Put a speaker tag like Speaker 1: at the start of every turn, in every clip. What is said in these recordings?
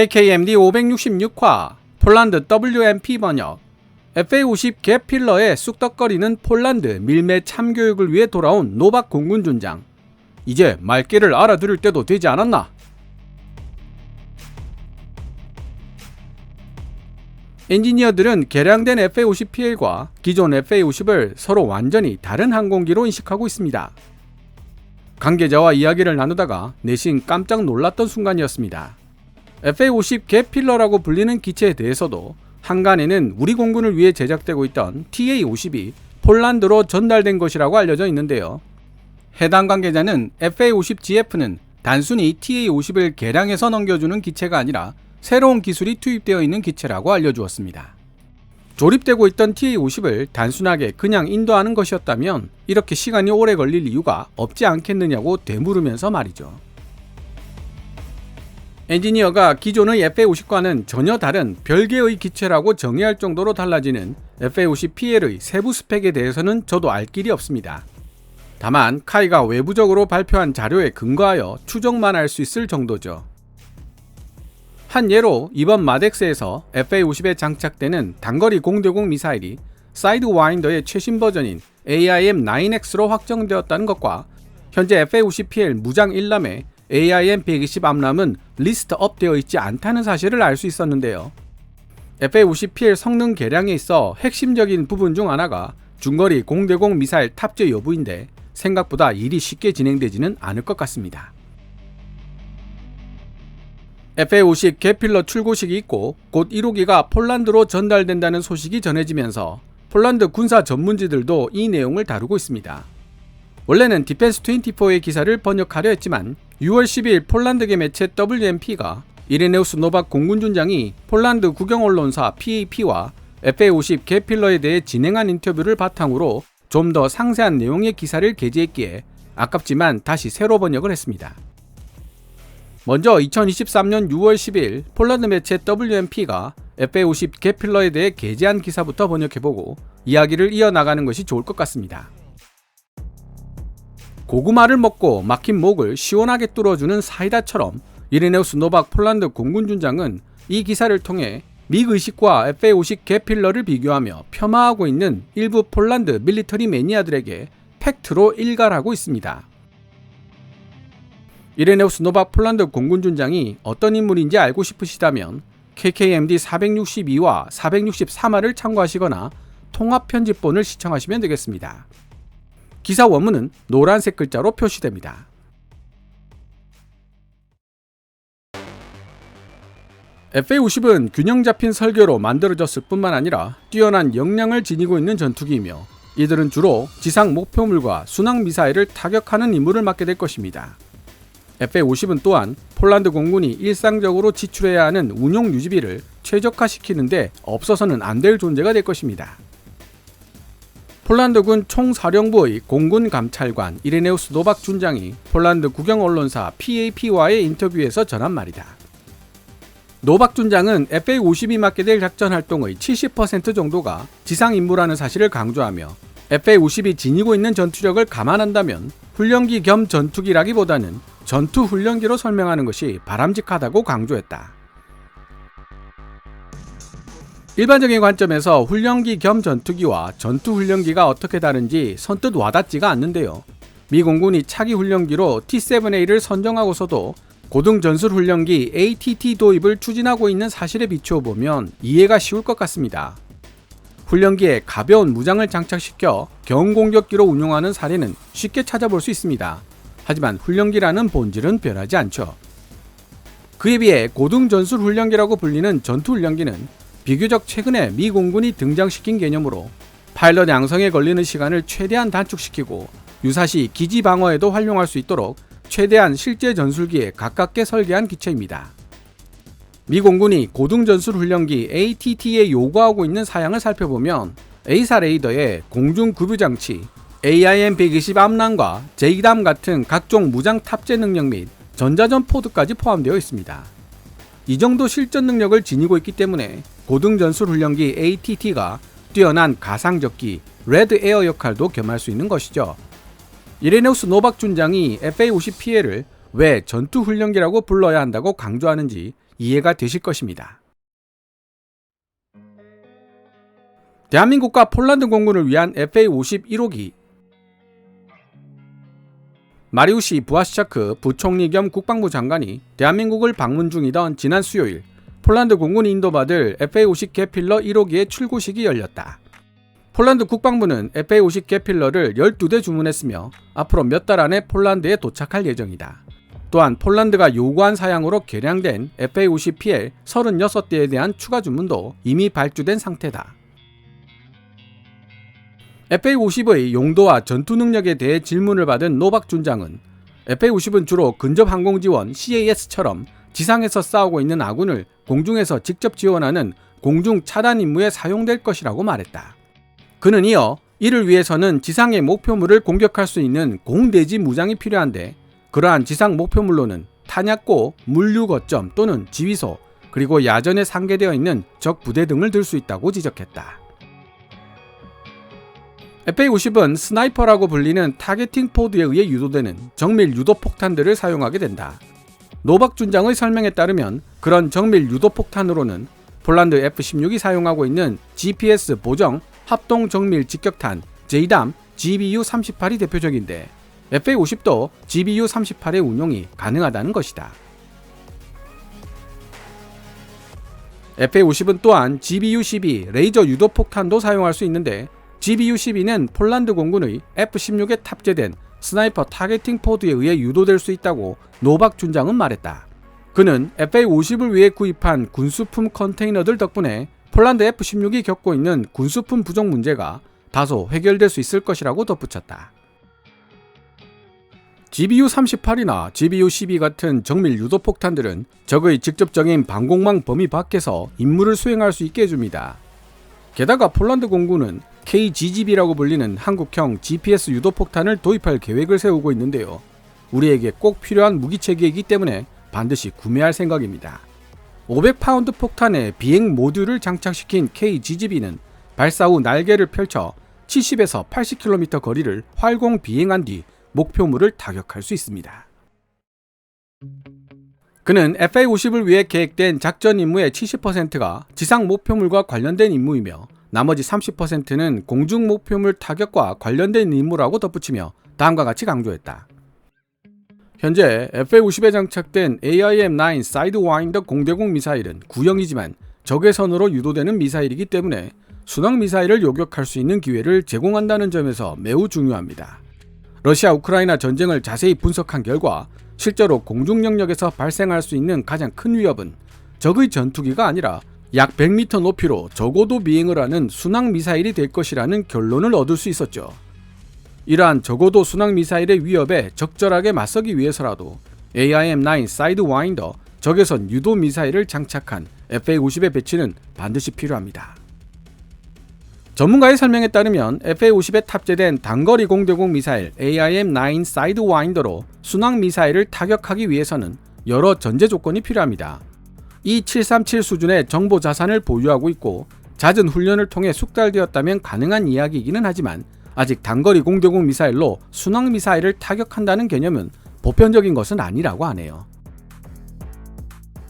Speaker 1: KKMD 566화 폴란드 WMP 번역 FA50 갭 필러에 쑥덕거리는 폴란드 밀매 참교육을 위해 돌아온 노박 공군 준장 이제 말귀를 알아들을 때도 되지 않았나? 엔지니어들은 개량된 FA50PL과 기존 FA50을 서로 완전히 다른 항공기로 인식하고 있습니다. 관계자와 이야기를 나누다가 내심 깜짝 놀랐던 순간이었습니다. FA50 갭 필러라고 불리는 기체에 대해서도 한간에는 우리 공군을 위해 제작되고 있던 TA50이 폴란드로 전달된 것이라고 알려져 있는데요. 해당 관계자는 FA50GF는 단순히 TA50을 개량해서 넘겨주는 기체가 아니라 새로운 기술이 투입되어 있는 기체라고 알려주었습니다. 조립되고 있던 TA50을 단순하게 그냥 인도하는 것이었다면 이렇게 시간이 오래 걸릴 이유가 없지 않겠느냐고 되물으면서 말이죠. 엔지니어가 기존의 FA50과는 전혀 다른 별개의 기체라고 정의할 정도로 달라지는 FA50PL의 세부 스펙에 대해서는 저도 알 길이 없습니다. 다만 카이가 외부적으로 발표한 자료에 근거하여 추정만 할 수 있을 정도죠. 한 예로 이번 마덱스에서 FA50에 장착되는 단거리 공대공 미사일이 사이드 와인더의 최신 버전인 AIM-9X로 확정되었다는 것과 현재 FA50PL 무장 1람에 AIM-120 암람은 리스트 업되어 있지 않다는 사실을 알 수 있었는데요. FA50PL 성능 개량에 있어 핵심적인 부분 중 하나가 중거리 공대공 미사일 탑재 여부인데 생각보다 일이 쉽게 진행되지는 않을 것 같습니다. FA50 개필러 출고식이 있고 곧 1호기가 폴란드로 전달된다는 소식이 전해지면서 폴란드 군사 전문지들도 이 내용을 다루고 있습니다. 원래는 디펜스 24의 기사를 번역하려 했지만 6월 10일 폴란드계 매체 WMP가 이레네우스 노박 공군준장이 폴란드 국영 언론사 PAP와 FA50 개필러에 대해 진행한 인터뷰를 바탕으로 좀 더 상세한 내용의 기사를 게재했기에 아깝지만 다시 새로 번역을 했습니다. 먼저 2023년 6월 10일 폴란드 매체 WMP가 FA50 개필러에 대해 게재한 기사부터 번역해보고 이야기를 이어나가는 것이 좋을 것 같습니다. 고구마를 먹고 막힌 목을 시원하게 뚫어주는 사이다처럼 이레네우스 노박 폴란드 공군준장은 이 기사를 통해 미 의식과 FA50 개필러를 비교하며 폄하하고 있는 일부 폴란드 밀리터리 매니아들에게 팩트로 일갈하고 있습니다. 이레네우스 노박 폴란드 공군준장이 어떤 인물인지 알고 싶으시다면 KKMD 462와 463화를 참고하시거나 통합편집본을 시청하시면 되겠습니다. 기사 원문은 노란색 글자로 표시됩니다. FA50은 균형 잡힌 설계로 만들어졌을 뿐만 아니라 뛰어난 역량을 지니고 있는 전투기이며 이들은 주로 지상 목표물과 순항 미사일을 타격하는 임무를 맡게 될 것입니다. FA50은 또한 폴란드 공군이 일상적으로 지출해야 하는 운용 유지비를 최적화시키는데 없어서는 안 될 존재가 될 것입니다. 폴란드군 총사령부의 공군 감찰관 이레네우스 노박 준장이 폴란드 국영 언론사 PAP와의 인터뷰에서 전한 말이다. 노박 준장은 FA50이 맡게 될 작전 활동의 70% 정도가 지상 임무라는 사실을 강조하며 FA50이 지니고 있는 전투력을 감안한다면 훈련기 겸 전투기라기보다는 전투 훈련기로 설명하는 것이 바람직하다고 강조했다. 일반적인 관점에서 훈련기 겸 전투기와 전투 훈련기가 어떻게 다른지 선뜻 와닿지가 않는데요. 미 공군이 차기 훈련기로 T-7A를 선정하고서도 고등 전술 훈련기 ATT 도입을 추진하고 있는 사실에 비추어 보면 이해가 쉬울 것 같습니다. 훈련기에 가벼운 무장을 장착시켜 경공격기로 운용하는 사례는 쉽게 찾아볼 수 있습니다. 하지만 훈련기라는 본질은 변하지 않죠. 그에 비해 고등 전술 훈련기라고 불리는 전투 훈련기는 비교적 최근에 미 공군이 등장시킨 개념으로 파일럿 양성에 걸리는 시간을 최대한 단축시키고 유사시 기지 방어에도 활용할 수 있도록 최대한 실제 전술기에 가깝게 설계한 기체입니다. 미 공군이 고등 전술 훈련기 ATT에 요구하고 있는 사양을 살펴보면 A사 레이더에 공중 급유 장치, AIM-120 암란과 제이담 같은 각종 무장 탑재 능력 및 전자전 포드까지 포함되어 있습니다. 이 정도 실전 능력을 지니고 있기 때문에 고등 전술 훈련기 ATT가 뛰어난 가상적기 레드 에어 역할도 겸할 수 있는 것이죠. 이레네우스 노박 준장이 FA50PL을 왜 전투 훈련기라고 불러야 한다고 강조하는지 이해가 되실 것입니다. 대한민국과 폴란드 공군을 위한 FA-51호기 마리우시 부아시차크 부총리 겸 국방부 장관이 대한민국을 방문 중이던 지난 수요일 폴란드 공군이 인도받을 FA-50 개필러 1호기의 출고식이 열렸다. 폴란드 국방부는 FA-50 개필러를 12대 주문했으며 앞으로 몇 달 안에 폴란드에 도착할 예정이다. 또한 폴란드가 요구한 사양으로 개량된 FA-50PL 36대에 대한 추가 주문도 이미 발주된 상태다. FA-50의 용도와 전투 능력에 대해 질문을 받은 노박 준장은 FA-50은 주로 근접 항공 지원 CAS처럼 지상에서 싸우고 있는 아군을 공중에서 직접 지원하는 공중 차단 임무에 사용될 것이라고 말했다. 그는 이어 이를 위해서는 지상의 목표물을 공격할 수 있는 공대지 무장이 필요한데 그러한 지상 목표물로는 탄약고, 물류 거점 또는 지휘소, 그리고 야전에 상계되어 있는 적 부대 등을 들 수 있다고 지적했다. FA-50은 스나이퍼라고 불리는 타겟팅 포드에 의해 유도되는 정밀 유도 폭탄들을 사용하게 된다. 노박 준장의 설명에 따르면 그런 정밀 유도 폭탄으로는 폴란드 F-16이 사용하고 있는 GPS 보정 합동 정밀 직격탄 JDAM GBU-38이 대표적인데 FA-50도 GBU-38의 운용이 가능하다는 것이다. FA-50은 또한 GBU-12 레이저 유도 폭탄도 사용할 수 있는데 GBU-12는 폴란드 공군의 F-16에 탑재된 스나이퍼 타겟팅 포드에 의해 유도될 수 있다고 노박 준장은 말했다. 그는 FA-50을 위해 구입한 군수품 컨테이너들 덕분에 폴란드 F-16이 겪고 있는 군수품 부족 문제가 다소 해결될 수 있을 것이라고 덧붙였다. GBU-38이나 GBU-12 같은 정밀 유도 폭탄들은 적의 직접적인 방공망 범위 밖에서 임무를 수행할 수 있게 해줍니다. 게다가 폴란드 공군은 KGGB라고 불리는 한국형 GPS 유도 폭탄을 도입할 계획을 세우고 있는데요. 우리에게 꼭 필요한 무기 체계이기 때문에 반드시 구매할 생각입니다. 500파운드 폭탄에 비행 모듈을 장착시킨 KGGB는 발사 후 날개를 펼쳐 70에서 80km 거리를 활공 비행한 뒤 목표물을 타격할 수 있습니다. 그는 FA-50을 위해 계획된 작전 임무의 70%가 지상 목표물과 관련된 임무이며 나머지 30%는 공중 목표물 타격과 관련된 임무라고 덧붙이며 다음과 같이 강조했다. 현재 FA-50에 장착된 AIM-9 사이드와인더 공대공 미사일은 구형이지만 적의 선으로 유도되는 미사일이기 때문에 순항 미사일을 요격할 수 있는 기회를 제공한다는 점에서 매우 중요합니다. 러시아 우크라이나 전쟁을 자세히 분석한 결과 실제로 공중 영역에서 발생할 수 있는 가장 큰 위협은 적의 전투기가 아니라 약 100m 높이로 저고도 비행을 하는 순항 미사일이 될 것이라는 결론을 얻을 수 있었죠. 이러한 저고도 순항 미사일의 위협에 적절하게 맞서기 위해서라도 AIM-9 사이드와인더 적외선 유도 미사일을 장착한 FA-50의 배치는 반드시 필요합니다. 전문가의 설명에 따르면 FA-50에 탑재된 단거리 공대공 미사일 AIM-9 사이드와인더로 순항 미사일을 타격하기 위해서는 여러 전제 조건이 필요합니다. E737 수준의 정보 자산을 보유하고 있고 잦은 훈련을 통해 숙달되었다면 가능한 이야기이기는 하지만 아직 단거리 공대공 미사일로 순항 미사일을 타격한다는 개념은 보편적인 것은 아니라고 하네요.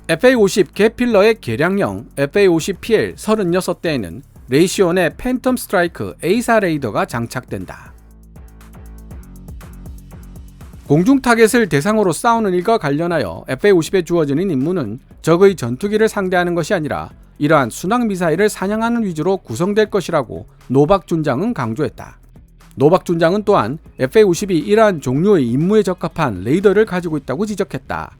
Speaker 1: FA-50 개필러의 개량형 FA-50PL 36대에는 레이시온의 팬텀 스트라이크 A사 레이더가 장착된다. 공중 타겟을 대상으로 싸우는 일과 관련하여 FA-50에 주어지는 임무는 적의 전투기를 상대하는 것이 아니라 이러한 순항 미사일을 사냥하는 위주로 구성될 것이라고 노박 준장은 강조했다. 노박 준장은 또한 FA-50이 이러한 종류의 임무에 적합한 레이더를 가지고 있다고 지적했다.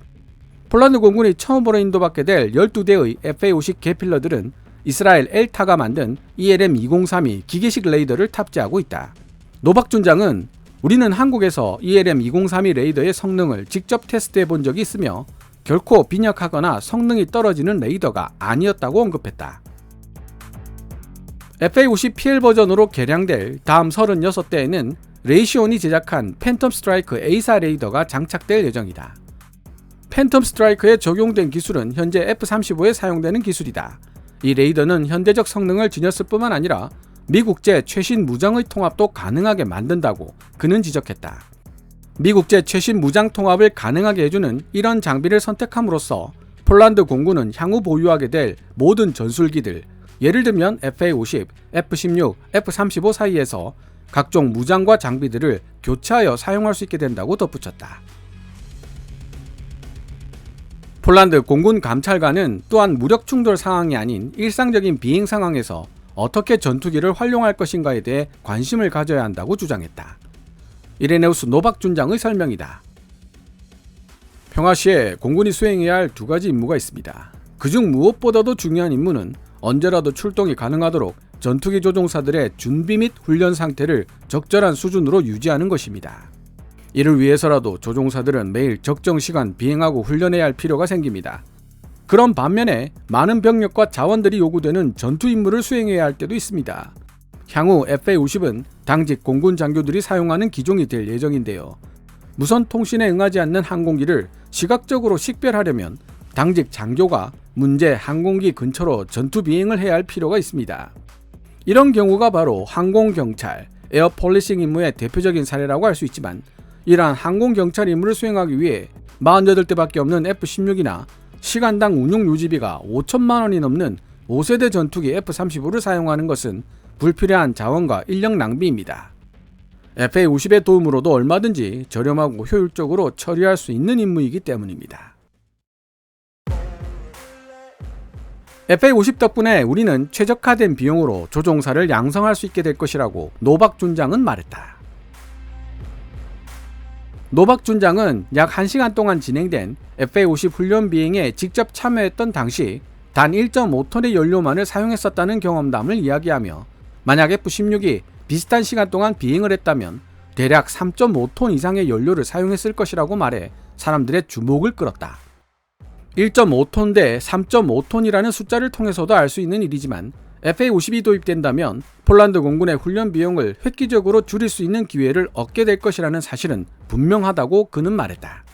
Speaker 1: 폴란드 공군이 처음으로 인도받게 될 12대의 FA-50 개필러들은 이스라엘 엘타가 만든 ELM-2032 기계식 레이더를 탑재하고 있다. 노박 준장은 우리는 한국에서 ELM-2032 레이더의 성능을 직접 테스트해 본 적이 있으며 결코 빈약하거나 성능이 떨어지는 레이더가 아니었다고 언급했다. FA-50PL 버전으로 개량될 다음 36대에는 레이시온이 제작한 팬텀 스트라이크 A사 레이더가 장착될 예정이다. 팬텀 스트라이크에 적용된 기술은 현재 F-35에 사용되는 기술이다. 이 레이더는 현대적 성능을 지녔을 뿐만 아니라 미국제 최신 무장의 통합도 가능하게 만든다고 그는 지적했다. 미국제 최신 무장 통합을 가능하게 해주는 이런 장비를 선택함으로써 폴란드 공군은 향후 보유하게 될 모든 전술기들, 예를 들면 FA-50, F-16, F-35 사이에서 각종 무장과 장비들을 교체하여 사용할 수 있게 된다고 덧붙였다. 폴란드 공군 감찰관은 또한 무력 충돌 상황이 아닌 일상적인 비행 상황에서 어떻게 전투기를 활용할 것인가에 대해 관심을 가져야 한다고 주장했다. 이레네우스 노박 준장의 설명이다. 평화 시에 공군이 수행해야 할 두 가지 임무가 있습니다. 그중 무엇보다도 중요한 임무는 언제라도 출동이 가능하도록 전투기 조종사들의 준비 및 훈련 상태를 적절한 수준으로 유지하는 것입니다. 이를 위해서라도 조종사들은 매일 적정 시간 비행하고 훈련해야 할 필요가 생깁니다. 그런 반면에 많은 병력과 자원들이 요구되는 전투 임무를 수행해야 할 때도 있습니다. 향후 FA-50은 당직 공군 장교들이 사용하는 기종이 될 예정인데요. 무선 통신에 응하지 않는 항공기를 시각적으로 식별하려면 당직 장교가 문제 항공기 근처로 전투 비행을 해야 할 필요가 있습니다. 이런 경우가 바로 항공경찰, 에어폴리싱 임무의 대표적인 사례라고 할 수 있지만 이러한 항공경찰 임무를 수행하기 위해 48대밖에 없는 F-16이나 시간당 운용 유지비가 5천만 원이 넘는 5세대 전투기 F-35를 사용하는 것은 불필요한 자원과 인력 낭비입니다. FA-50의 도움으로도 얼마든지 저렴하고 효율적으로 처리할 수 있는 임무이기 때문입니다. FA-50 덕분에 우리는 최적화된 비용으로 조종사를 양성할 수 있게 될 것이라고 노박 준장은 말했다. 노박 준장은 약 1시간 동안 진행된 FA-50 훈련 비행에 직접 참여했던 당시 단 1.5톤의 연료만을 사용했었다는 경험담을 이야기하며 만약 F-16이 비슷한 시간 동안 비행을 했다면 대략 3.5톤 이상의 연료를 사용했을 것이라고 말해 사람들의 주목을 끌었다. 1.5톤 대 3.5톤이라는 숫자를 통해서도 알 수 있는 일이지만 FA-50이 도입된다면 폴란드 공군의 훈련 비용을 획기적으로 줄일 수 있는 기회를 얻게 될 것이라는 사실은 분명하다고 그는 말했다.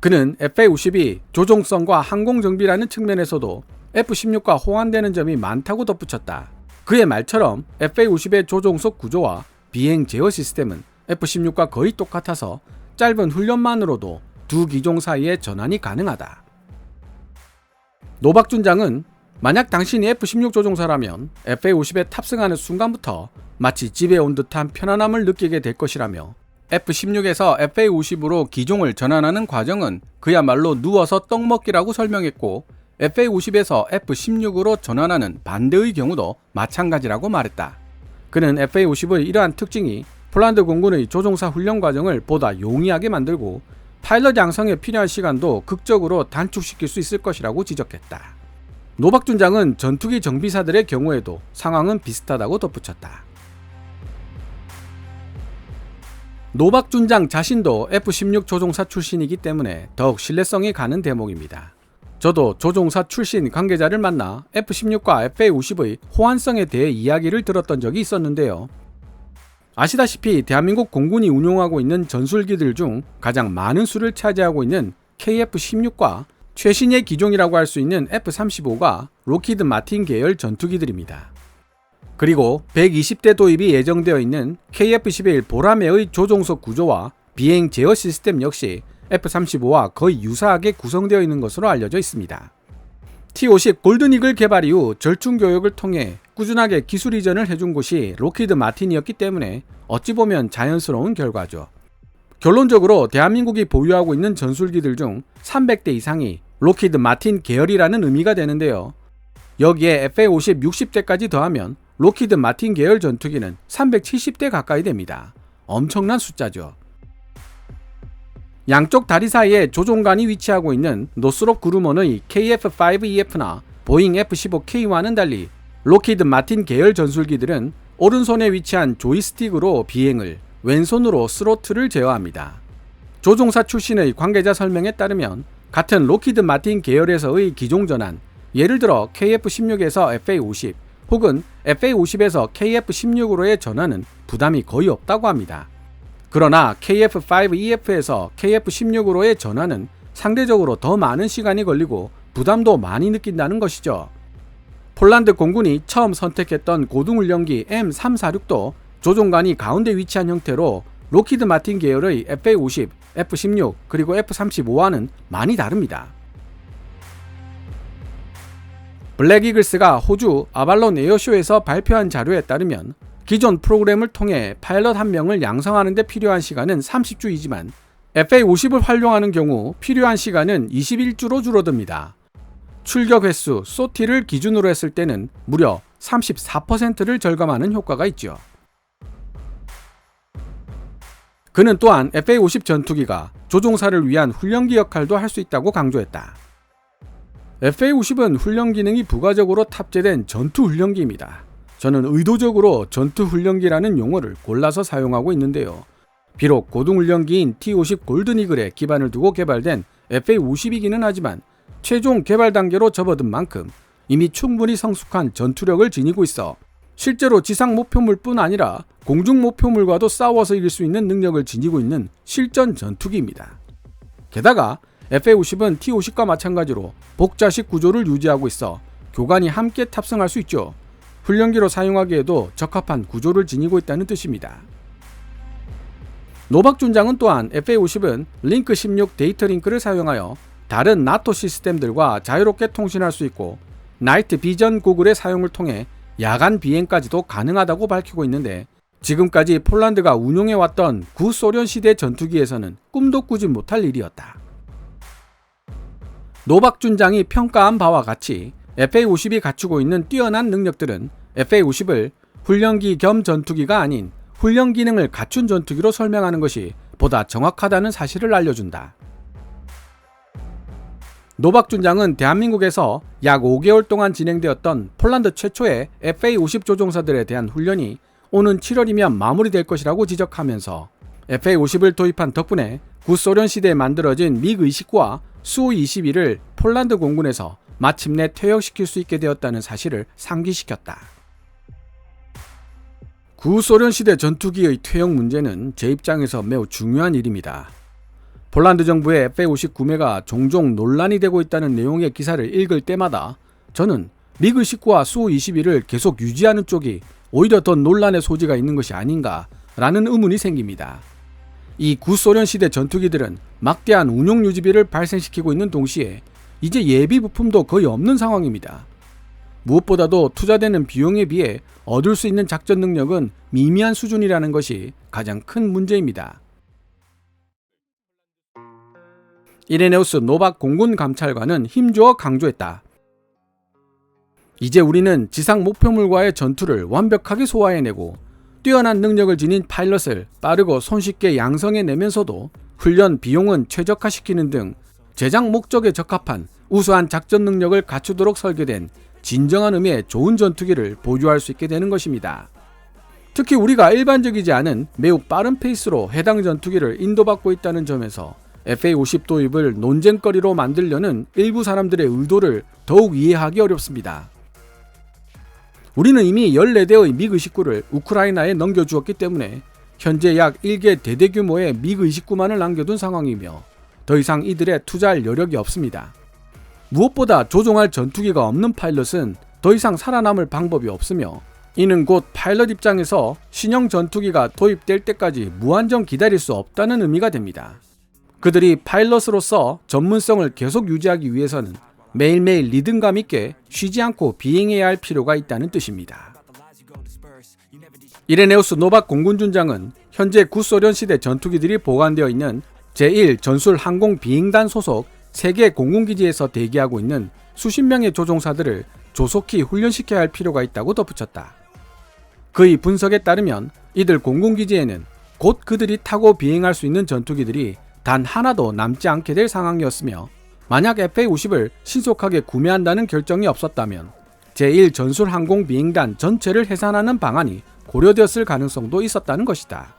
Speaker 1: 그는 FA-50이 조종성과 항공 정비라는 측면에서도 F-16과 호환되는 점이 많다고 덧붙였다. 그의 말처럼 FA-50의 조종석 구조와 비행 제어 시스템은 F-16과 거의 똑같아서 짧은 훈련만으로도 두 기종 사이의 전환이 가능하다. 노박 준장은 만약 당신이 F-16 조종사라면 FA-50에 탑승하는 순간부터 마치 집에 온 듯한 편안함을 느끼게 될 것이라며 F-16에서 FA-50으로 기종을 전환하는 과정은 그야말로 누워서 떡 먹기라고 설명했고 FA-50에서 F-16으로 전환하는 반대의 경우도 마찬가지라고 말했다. 그는 FA-50의 이러한 특징이 폴란드 공군의 조종사 훈련 과정을 보다 용이하게 만들고 파일럿 양성에 필요한 시간도 극적으로 단축시킬 수 있을 것이라고 지적했다. 노박준장은 전투기 정비사들의 경우에도 상황은 비슷하다고 덧붙였다. 노박준장 자신도 F-16 조종사 출신이기 때문에 더욱 신뢰성이 가는 대목입니다. 저도 조종사 출신 관계자를 만나 F-16과 FA-50의 호환성에 대해 이야기를 들었던 적이 있었는데요. 아시다시피 대한민국 공군이 운용하고 있는 전술기들 중 가장 많은 수를 차지하고 있는 KF-16과 최신의 기종이라고 할 수 있는 F-35가 로키드 마틴 계열 전투기들입니다. 그리고 120대 도입이 예정되어 있는 KF-11 보라매의 조종석 구조와 비행 제어 시스템 역시 F-35와 거의 유사하게 구성되어 있는 것으로 알려져 있습니다. T-50 골든이글 개발 이후 절충 교육을 통해 꾸준하게 기술 이전을 해준 곳이 로키드 마틴이었기 때문에 어찌 보면 자연스러운 결과죠. 결론적으로 대한민국이 보유하고 있는 전술기들 중 300대 이상이 로키드 마틴 계열이라는 의미가 되는데요. 여기에 FA-50 60대까지 더하면 로키드 마틴 계열 전투기는 370대 가까이 됩니다. 엄청난 숫자죠. 양쪽 다리 사이에 조종관이 위치하고 있는 노스롭 그루먼의 KF-5EF나 보잉 F-15K와는 달리 로키드 마틴 계열 전술기들은 오른손에 위치한 조이스틱으로 비행을 왼손으로 스로틀을 제어합니다. 조종사 출신의 관계자 설명에 따르면 같은 로키드 마틴 계열에서의 기종 전환, 예를 들어 KF-16에서 FA-50 혹은 FA-50에서 KF-16으로의 전환은 부담이 거의 없다고 합니다. 그러나 KF-5EF에서 KF-16으로의 전환은 상대적으로 더 많은 시간이 걸리고 부담도 많이 느낀다는 것이죠. 폴란드 공군이 처음 선택했던 고등훈련기 M346도 조종관이 가운데 위치한 형태로 로키드 마틴 계열의 FA-50, F-16 그리고 F-35와는 많이 다릅니다. 블랙 이글스가 호주 아발론 에어쇼에서 발표한 자료에 따르면 기존 프로그램을 통해 파일럿 한 명을 양성하는 데 필요한 시간은 30주이지만 FA50을 활용하는 경우 필요한 시간은 21주로 줄어듭니다. 출격 횟수, 소티를 기준으로 했을 때는 무려 34%를 절감하는 효과가 있죠. 그는 또한 FA50 전투기가 조종사를 위한 훈련기 역할도 할 수 있다고 강조했다. FA50은 훈련 기능이 부가적으로 탑재된 전투 훈련기입니다. 저는 의도적으로 전투 훈련기라는 용어를 골라서 사용하고 있는데요. 비록 고등 훈련기인 T50 골든이글에 기반을 두고 개발된 FA50이기는 하지만 최종 개발 단계로 접어든 만큼 이미 충분히 성숙한 전투력을 지니고 있어 실제로 지상 목표물뿐 아니라 공중 목표물과도 싸워서 이길 수 있는 능력을 지니고 있는 실전 전투기입니다. 게다가 FA50은 T50과 마찬가지로 복자식 구조를 유지하고 있어 교관이 함께 탑승할 수 있죠. 훈련기로 사용하기에도 적합한 구조를 지니고 있다는 뜻입니다. 노박 준장은 또한 FA50은 링크 16 데이터 링크를 사용하여 다른 나토 시스템들과 자유롭게 통신할 수 있고 나이트 비전 고글의 사용을 통해 야간 비행까지도 가능하다고 밝히고 있는데 지금까지 폴란드가 운용해왔던 구소련 시대 전투기에서는 꿈도 꾸지 못할 일이었다. 노박 준장이 평가한 바와 같이 FA50이 갖추고 있는 뛰어난 능력들은 FA50을 훈련기 겸 전투기가 아닌 훈련 기능을 갖춘 전투기로 설명하는 것이 보다 정확하다는 사실을 알려준다. 노박 준장은 대한민국에서 약 5개월 동안 진행되었던 폴란드 최초의 FA50 조종사들에 대한 훈련이 오는 7월이면 마무리될 것이라고 지적하면서 FA50을 도입한 덕분에 구소련 시대에 만들어진 미 의식과 수-22를 폴란드 공군에서 마침내 퇴역시킬 수 있게 되었다는 사실을 상기시켰다. 구소련 시대 전투기의 퇴역 문제는 제 입장에서 매우 중요한 일입니다. 폴란드 정부의 F-50 구매가 종종 논란이 되고 있다는 내용의 기사를 읽을 때마다 저는 미그 19와 수 21을 계속 유지하는 쪽이 오히려 더 논란의 소지가 있는 것이 아닌가라는 의문이 생깁니다. 이 구소련 시대 전투기들은 막대한 운용 유지비를 발생시키고 있는 동시에 이제 예비 부품도 거의 없는 상황입니다. 무엇보다도 투자되는 비용에 비해 얻을 수 있는 작전 능력은 미미한 수준이라는 것이 가장 큰 문제입니다. 이레네우스 노박 공군 감찰관은 힘주어 강조했다. 이제 우리는 지상 목표물과의 전투를 완벽하게 소화해내고 뛰어난 능력을 지닌 파일럿을 빠르고 손쉽게 양성해내면서도 훈련 비용은 최적화시키는 등 제작 목적에 적합한 우수한 작전 능력을 갖추도록 설계된 진정한 의미의 좋은 전투기를 보유할 수 있게 되는 것입니다. 특히 우리가 일반적이지 않은 매우 빠른 페이스로 해당 전투기를 인도받고 있다는 점에서 FA50 도입을 논쟁거리로 만들려는 일부 사람들의 의도를 더욱 이해하기 어렵습니다. 우리는 이미 14대의 미그 19를 우크라이나에 넘겨주었기 때문에 현재 약 1개 대대 규모의 미그 29만을 남겨둔 상황이며 더 이상 이들의 투자할 여력이 없습니다. 무엇보다 조종할 전투기가 없는 파일럿은 더 이상 살아남을 방법이 없으며 이는 곧 파일럿 입장에서 신형 전투기가 도입될 때까지 무한정 기다릴 수 없다는 의미가 됩니다. 그들이 파일럿으로서 전문성을 계속 유지하기 위해서는 매일매일 리듬감 있게 쉬지 않고 비행해야 할 필요가 있다는 뜻입니다. 이레네우스 노박 공군준장은 현재 구소련 시대 전투기들이 보관되어 있는 제1 전술 항공 비행단 소속 세계 공군기지에서 대기하고 있는 수십 명의 조종사들을 조속히 훈련시켜야 할 필요가 있다고 덧붙였다. 그의 분석에 따르면 이들 공군기지에는 곧 그들이 타고 비행할 수 있는 전투기들이 단 하나도 남지 않게 될 상황이었으며 만약 FA-50을 신속하게 구매한다는 결정이 없었다면 제1 전술 항공 비행단 전체를 해산하는 방안이 고려되었을 가능성도 있었다는 것이다.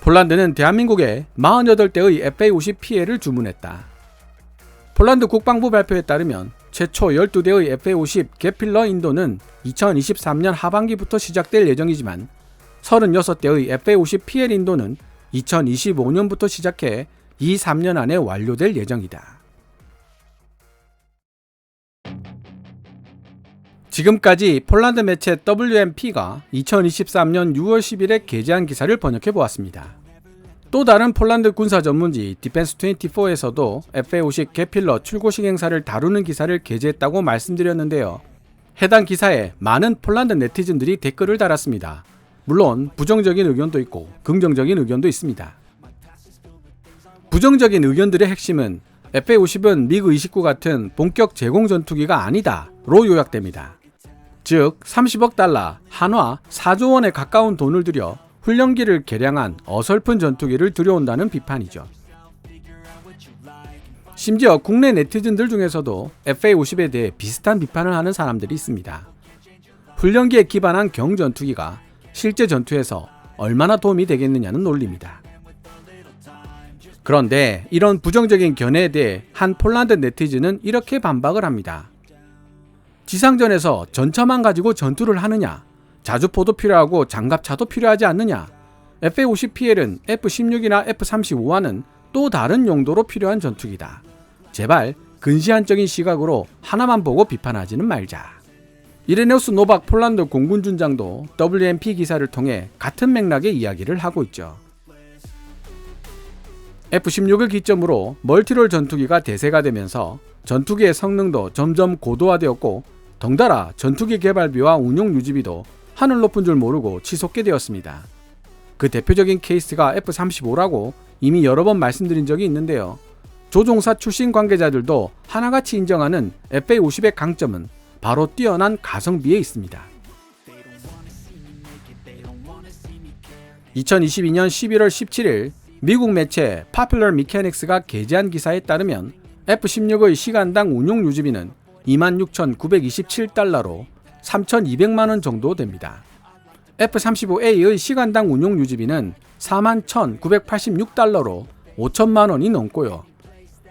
Speaker 1: 폴란드는 대한민국에 48대의 FA-50 피해를 주문했다. 폴란드 국방부 발표에 따르면 최초 12대의 FA-50 게필러 인도는 2023년 하반기부터 시작될 예정이지만 36대의 FA-50 PL 인도는 2025년부터 시작해 2, 3년 안에 완료될 예정이다. 지금까지 폴란드 매체 WMP가 2023년 6월 10일에 게재한 기사를 번역해 보았습니다. 또 다른 폴란드 군사 전문지 디펜스 24에서도 FA50 개필러 출고식 행사를 다루는 기사를 게재했다고 말씀드렸는데요. 해당 기사에 많은 폴란드 네티즌들이 댓글을 달았습니다. 물론 부정적인 의견도 있고 긍정적인 의견도 있습니다. 부정적인 의견들의 핵심은 FA50은 미그 29 같은 본격 제공 전투기가 아니다로 요약됩니다. 즉 30억 달러, 한화 4조 원에 가까운 돈을 들여 훈련기를 개량한 어설픈 전투기를 들여온다는 비판이죠. 심지어 국내 네티즌들 중에서도 FA50에 대해 비슷한 비판을 하는 사람들이 있습니다. 훈련기에 기반한 경전투기가 실제 전투에서 얼마나 도움이 되겠느냐는 논리입니다. 그런데 이런 부정적인 견해에 대해 한 폴란드 네티즌은 이렇게 반박을 합니다. 지상전에서 전차만 가지고 전투를 하느냐? 자주포도 필요하고 장갑차도 필요하지 않느냐? FA50PL은 F16이나 F35와는 또 다른 용도로 필요한 전투기다. 제발 근시안적인 시각으로 하나만 보고 비판하지는 말자. 이레네우스 노박 폴란드 공군 준장도 WMP 기사를 통해 같은 맥락의 이야기를 하고 있죠. F-16을 기점으로 멀티롤 전투기가 대세가 되면서 전투기의 성능도 점점 고도화되었고 덩달아 전투기 개발비와 운용 유지비도 하늘 높은 줄 모르고 치솟게 되었습니다. 그 대표적인 케이스가 F-35라고 이미 여러 번 말씀드린 적이 있는데요. 조종사 출신 관계자들도 하나같이 인정하는 FA-50의 강점은 바로 뛰어난 가성비에 있습니다. 2022년 11월 17일 미국 매체 Popular Mechanics가 게재한 기사에 따르면 F-16의 시간당 운용 유지비는 26,927달러로 3,200만 원 정도 됩니다. F-35A의 시간당 운용 유지비는 41,986달러로 5천만 원이 넘고요.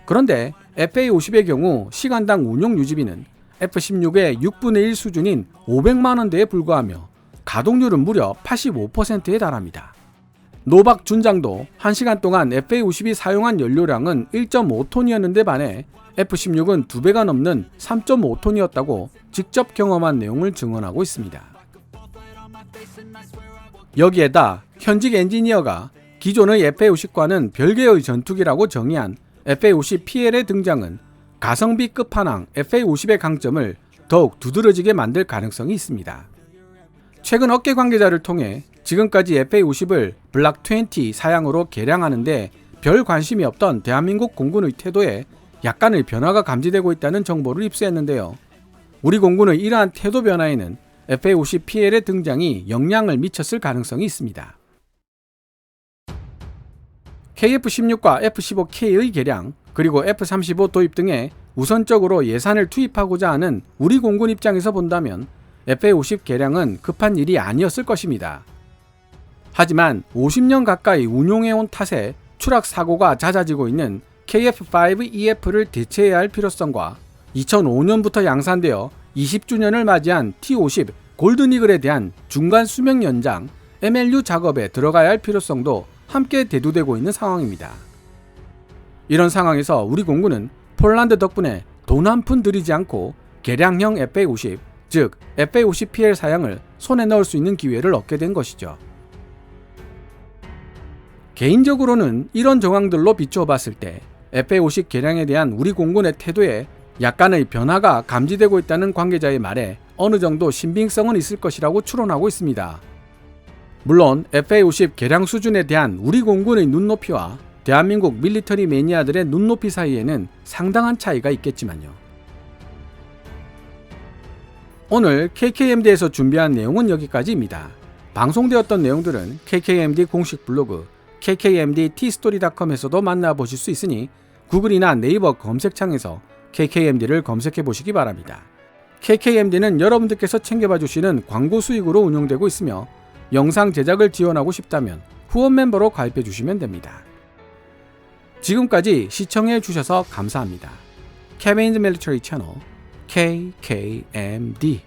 Speaker 1: 그런데 FA50의 경우 시간당 운용 유지비는 F16의 6분의 1 수준인 500만 원대에 불과하며 가동률은 무려 85%에 달합니다. 노박 준장도 1시간 동안 FA50이 사용한 연료량은 1.5톤이었는데 반해 F16은 2배가 넘는 3.5톤이었다고 직접 경험한 내용을 증언하고 있습니다. 여기에다 현직 엔지니어가 기존의 FA50과는 별개의 전투기라고 정의한 FA50PL의 등장은 가성비 끝판왕 FA50의 강점을 더욱 두드러지게 만들 가능성이 있습니다. 최근 업계 관계자를 통해 지금까지 FA50을 블락 20 사양으로 개량하는데 별 관심이 없던 대한민국 공군의 태도에 약간의 변화가 감지되고 있다는 정보를 입수했는데요. 우리 공군의 이러한 태도 변화에는 FA50PL의 등장이 영향을 미쳤을 가능성이 있습니다. KF-16과 F-15K의 개량, 그리고 F-35 도입 등에 우선적으로 예산을 투입하고자 하는 우리 공군 입장에서 본다면 FA-50 개량은 급한 일이 아니었을 것입니다. 하지만 50년 가까이 운용해온 탓에 추락 사고가 잦아지고 있는 KF-5EF를 대체해야 할 필요성과 2005년부터 양산되어 20주년을 맞이한 T-50 골든이글에 대한 중간 수명 연장 MLU 작업에 들어가야 할 필요성도 함께 대두되고 있는 상황입니다. 이런 상황에서 우리 공군은 폴란드 덕분에 돈 한 푼 들이지 않고 개량형 FA-50, 즉 FA-50PL 사양을 손에 넣을 수 있는 기회를 얻게 된 것이죠. 개인적으로는 이런 정황들로 비추어 봤을 때 FA-50 개량에 대한 우리 공군의 태도에 약간의 변화가 감지되고 있다는 관계자의 말에 어느 정도 신빙성은 있을 것이라고 추론하고 있습니다. 물론 FA-50 개량 수준에 대한 우리 공군의 눈높이와 대한민국 밀리터리 매니아들의 눈높이 사이에는 상당한 차이가 있겠지만요. 오늘 KKMD에서 준비한 내용은 여기까지입니다. 방송되었던 내용들은 KKMD 공식 블로그 kkmdtstory.com에서도 만나보실 수 있으니 구글이나 네이버 검색창에서 KKMD를 검색해 보시기 바랍니다. KKMD는 여러분들께서 챙겨봐 주시는 광고 수익으로 운영되고 있으며 영상 제작을 지원하고 싶다면 후원 멤버로 가입해 주시면 됩니다. 지금까지 시청해 주셔서 감사합니다. 케빈즈 밀리터리 채널 KKMD